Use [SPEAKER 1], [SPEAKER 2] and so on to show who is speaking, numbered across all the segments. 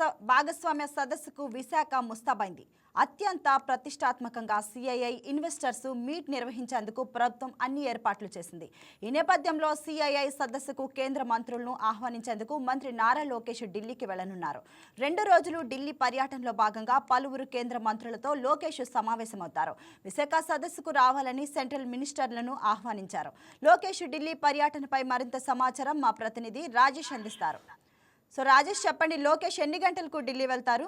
[SPEAKER 1] భాగస్వామ్య సదస్సుకు విశాఖ ముస్తాబైంది. అత్యంత ప్రతిష్టాత్మకంగా సిఐఐ ఇన్వెస్టర్స్ మీట్ నిర్వహించేందుకు ప్రభుత్వం అన్ని ఏర్పాట్లు చేసింది. ఈ నేపథ్యంలో సిఐఐ సదస్సుకు కేంద్ర మంత్రులను ఆహ్వానించేందుకు మంత్రి నారా లోకేష్ ఢిల్లీకి వెళ్ళనున్నారు. రెండు రోజులు ఢిల్లీ పర్యటనలో భాగంగా పలువురు కేంద్ర మంత్రులతో లోకేష్ సమావేశమవుతారు. విశాఖ సదస్సుకు రావాలని సెంట్రల్ మినిస్టర్లను ఆహ్వానించారు. లోకేష్ ఢిల్లీ పర్యటనపై మరింత సమాచారం మా ప్రతినిధి రాజేష్ అందిస్తారు. సో రాజేష్ చెప్పండి లోకేష్ ఎన్ని గంటలకు ఢిల్లీ వెళ్తారు?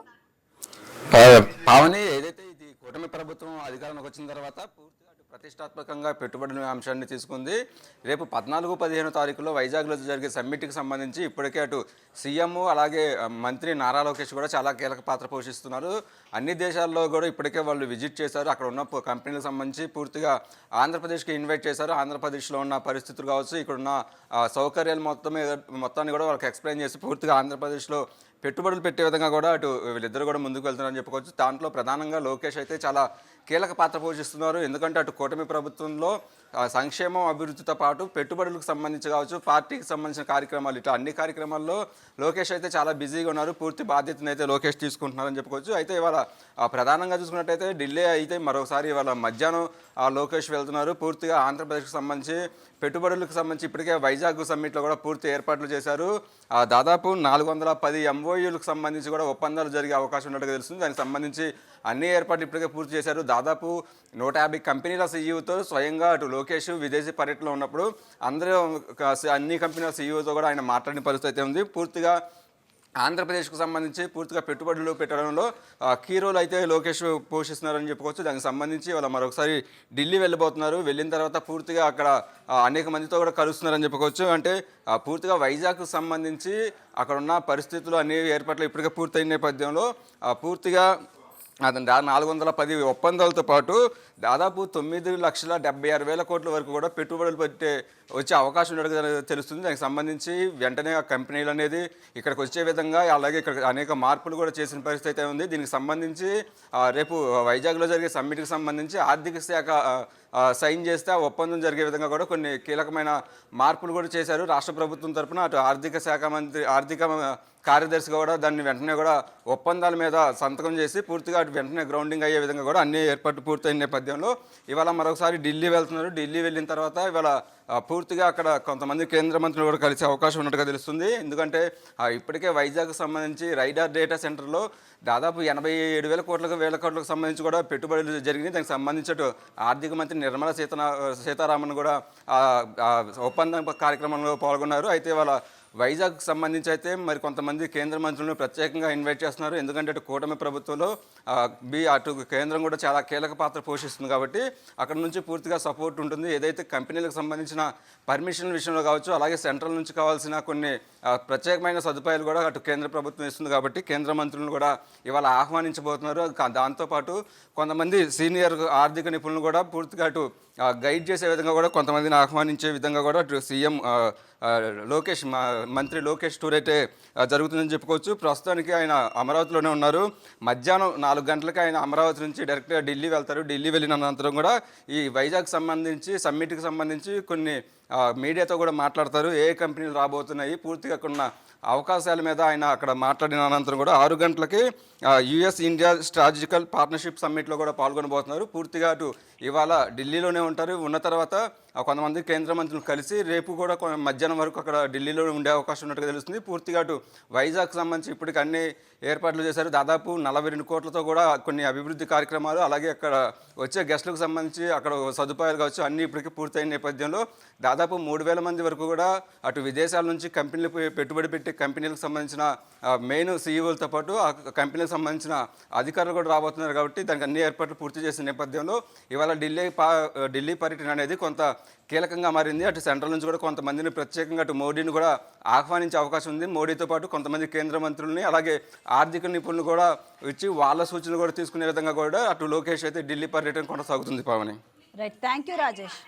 [SPEAKER 2] పావని ఏదైతే ఇది కూటమి ప్రభుత్వం అధికారంలోకి వచ్చిన తర్వాత పూర్తిగా అటు ప్రతిష్టాత్మకంగా పెట్టుబడుల అంశాన్ని తీసుకుంది రేపు పద్నాలుగు పదిహేను తారీఖులో వైజాగ్లో జరిగే సమ్మిట్కి సంబంధించి ఇప్పటికే అటు సీఎం అలాగే మంత్రి నారా లోకేష్ కూడా చాలా కీలక పాత్ర పోషిస్తున్నారు. అన్ని దేశాల్లో కూడా ఇప్పటికే వాళ్ళు విజిట్ చేశారు. అక్కడ ఉన్న కంపెనీలకు సంబంధించి పూర్తిగా ఆంధ్రప్రదేశ్కి ఇన్వైట్ చేశారు. ఆంధ్రప్రదేశ్లో ఉన్న పరిస్థితులు కావచ్చు ఇక్కడ ఉన్న సౌకర్యాలు మొత్తం మొత్తాన్ని కూడా వాళ్ళకి ఎక్స్ప్లెయిన్ చేసి పూర్తిగా ఆంధ్రప్రదేశ్లో పెట్టుబడులు పెట్టే విధంగా కూడా అటు వీళ్ళిద్దరు కూడా ముందుకు వెళ్తున్నారని చెప్పుకోవచ్చు. దాంట్లో ప్రధానంగా లోకేష్ అయితే చాలా కీలక పాత్ర పోషిస్తున్నారు. ఎందుకంటే అటు కూటమి ప్రభుత్వంలో సంక్షేమం అభివృద్ధితో పాటు పెట్టుబడులకు సంబంధించి కావచ్చు పార్టీకి సంబంధించిన కార్యక్రమాలు ఇటు అన్ని కార్యక్రమాల్లో లోకేష్ అయితే చాలా బిజీగా ఉన్నారు. పూర్తి బాధ్యతను అయితే లోకేష్ తీసుకుంటున్నారని చెప్పుకోవచ్చు. అయితే ఇవాళ ఆ, ప్రధానంగా చూసుకున్నట్టయితే ఢిల్లీ అయితే మరోసారి ఇవాళ మధ్యాహ్నం ఆ, లోకేష్ వెళ్తున్నారు. పూర్తిగా ఆంధ్రప్రదేశ్కి సంబంధించి పెట్టుబడులకు సంబంధించి ఇప్పటికే వైజాగ్ సమ్మిట్లో కూడా పూర్తి ఏర్పాట్లు చేశారు. ఆ, దాదాపు నాలుగు వందల పది ఎంఓయూలకు సంబంధించి కూడా ఒప్పందాలు జరిగే అవకాశం ఉన్నట్టుగా తెలుస్తుంది. దానికి సంబంధించి అన్ని ఏర్పాట్లు ఇప్పటికే పూర్తి చేశారు. దాదాపు నూట యాభై కంపెనీల సీఈఓతో స్వయంగా అటు లోకేష్ విదేశీ పర్యటనలో ఉన్నప్పుడు అందరూ అన్ని కంపెనీల సీఈఓతో కూడా ఆయన మాట్లాడిన పరిస్థితి అయితే ఉంది. పూర్తి పూర్తిగా ఆంధ్రప్రదేశ్కు సంబంధించి పూర్తిగా పెట్టుబడులు పెట్టడంలో కీ రోల్ అయితే లోకేష్ పోషిస్తున్నారని చెప్పుకోవచ్చు. దానికి సంబంధించి వాళ్ళ మరొకసారి ఢిల్లీ వెళ్ళిపోతున్నారు వెళ్ళిన తర్వాత పూర్తిగా అక్కడ అనేక మందితో కూడా కలుస్తున్నారని చెప్పుకోవచ్చు. అంటే పూర్తిగా వైజాగ్కు సంబంధించి అక్కడ ఉన్న పరిస్థితులు అన్ని ఏర్పాట్లు ఇప్పటికే పూర్తయిన నేపథ్యంలో పూర్తిగా అతను దా- నాలుగు వందల పది ఒప్పందాలతో పాటు దాదాపు తొమ్మిది లక్షల డెబ్బై ఆరు వేల కోట్ల వరకు కూడా పెట్టుబడులు పెట్టే వచ్చే అవకాశం ఉన్నట్టుగా తెలుస్తుంది. దానికి సంబంధించి వెంటనే ఆ కంపెనీలు అనేది ఇక్కడికి వచ్చే విధంగా అలాగే ఇక్కడ అనేక మార్పులు కూడా చేసిన పరిస్థితి అయితే ఉంది. దీనికి సంబంధించి రేపు వైజాగ్లో జరిగే సమ్మిట్కి సంబంధించి ఆర్థిక శాఖ సైన్ చేస్తే ఆ ఒప్పందం జరిగే విధంగా కూడా కొన్ని కీలకమైన మార్పులు కూడా చేశారు. రాష్ట్ర ప్రభుత్వం తరపున అటు ఆర్థిక శాఖ మంత్రి ఆర్థిక కార్యదర్శిగా కూడా దాన్ని వెంటనే కూడా ఒప్పందాల మీద సంతకం చేసి పూర్తిగా అటు వెంటనే గ్రౌండింగ్ అయ్యే విధంగా కూడా అన్ని ఏర్పాట్లు పూర్తయిన నేపథ్యంలో ఇవాళ మరొకసారి ఢిల్లీ వెళ్తున్నారు. ఢిల్లీ వెళ్ళిన తర్వాత ఇవాళ పూర్తిగా అక్కడ కొంతమంది కేంద్ర మంత్రులు కూడా కలిసే అవకాశం ఉన్నట్టుగా తెలుస్తుంది. ఎందుకంటే ఇప్పటికే వైజాగ్ సంబంధించి రైడార్ డేటా సెంటర్లో దాదాపు ఎనభై ఏడు వేల కోట్లకు వేల కోట్లకు సంబంధించి కూడా పెట్టుబడులు జరిగినాయి. దానికి సంబంధించినట్టు ఆర్థిక మంత్రి నిర్మలా సీతనా సీతారామన్ కూడా ఒప్పందం కార్యక్రమంలో పాల్గొన్నారు. అయితే వాళ్ళ వైజాగ్ సంబంధించి అయితే మరి కొంతమంది కేంద్ర మంత్రులను ప్రత్యేకంగా ఇన్వైట్ చేస్తున్నారు. ఎందుకంటే అటు కూటమి ప్రభుత్వంలో బి అటు కేంద్రం కూడా చాలా కీలక పాత్ర పోషిస్తుంది కాబట్టి అక్కడ నుంచి పూర్తిగా సపోర్ట్ ఉంటుంది. ఏదైతే కంపెనీలకు సంబంధించిన పర్మిషన్ విషయంలో కావచ్చు అలాగే సెంట్రల్ నుంచి కావాల్సిన కొన్ని ప్రత్యేకమైన సదుపాయాలు కూడా అటు కేంద్ర ప్రభుత్వం ఇస్తుంది కాబట్టి కేంద్ర మంత్రులను కూడా ఇవాళ ఆహ్వానించబోతున్నారు. దాంతోపాటు కొంతమంది సీనియర్ ఆర్థిక నిపుణులు కూడా పూర్తిగా అటు గైడ్ చేసే విధంగా కూడా కొంతమందిని ఆహ్వానించే విధంగా కూడా అటు సీఎం లోకేష్ మంత్రి లోకేష్ టూర్ అయితే జరుగుతుందని చెప్పుకోవచ్చు. ప్రస్తుతానికి ఆయన అమరావతిలోనే ఉన్నారు. మధ్యాహ్నం నాలుగు గంటలకు ఆయన అమరావతి నుంచి డైరెక్ట్గా ఢిల్లీ వెళ్తారు. ఢిల్లీ వెళ్ళిన అనంతరం కూడా ఈ వైజాగ్ సంబంధించి సమ్మిట్కి సంబంధించి కొన్ని మీడియాతో కూడా మాట్లాడతారు. ఏ కంపెనీలు రాబోతున్నాయి? పూర్తిగా అక్కడ ఉన్న అవకాశాల మీద ఆయన అక్కడ మాట్లాడిన అనంతరం కూడా ఆరు గంటలకి యుఎస్ ఇండియా స్ట్రాటజికల్ పార్ట్నర్షిప్ సమ్మిట్లో కూడా పాల్గొనబోతున్నారు. పూర్తిగా అటు ఇవాళ ఢిల్లీలోనే ఉంటారు. ఉన్న తర్వాత కొంతమంది కేంద్ర మంత్రులు కలిసి రేపు కూడా మధ్యాహ్నం వరకు అక్కడ ఢిల్లీలో ఉండే అవకాశం ఉన్నట్టుగా తెలుస్తుంది. పూర్తిగా అటు వైజాగ్ సంబంధించి ఇప్పటికి అన్ని ఏర్పాట్లు చేశారు. దాదాపు నలభై రెండు కోట్లతో కూడా కొన్ని అభివృద్ధి కార్యక్రమాలు అలాగే అక్కడ వచ్చే గెస్టులకు సంబంధించి అక్కడ సదుపాయాలు కావచ్చు అన్ని ఇప్పటికీ పూర్తయిన నేపథ్యంలో దాదాపు దాదాపు మూడు వేల మంది వరకు కూడా అటు విదేశాల నుంచి కంపెనీలు పెట్టుబడి పెట్టే కంపెనీలకు సంబంధించిన మెయిన్ సీఈఓలతో పాటు ఆ కంపెనీలకు సంబంధించిన అధికారులు కూడా రాబోతున్నారు కాబట్టి దానికి అన్ని ఏర్పాట్లు పూర్తి చేసిన నేపథ్యంలో ఇవాళ ఢిల్లీ పా ఢిల్లీ పర్యటన అనేది కొంత కీలకంగా మారింది. అటు సెంట్రల్ నుంచి కూడా కొంతమందిని ప్రత్యేకంగా అటు మోడీని కూడా ఆహ్వానించే అవకాశం ఉంది. మోడీతో పాటు కొంతమంది కేంద్ర మంత్రుల్ని అలాగే ఆర్థిక నిపుణులు కూడా ఇచ్చి వాళ్ళ సూచనలు కూడా తీసుకునే విధంగా కూడా అటు లోకేష్ అయితే ఢిల్లీ పర్యటన కొనసాగుతుంది Pavani.
[SPEAKER 1] Right thank you Rajesh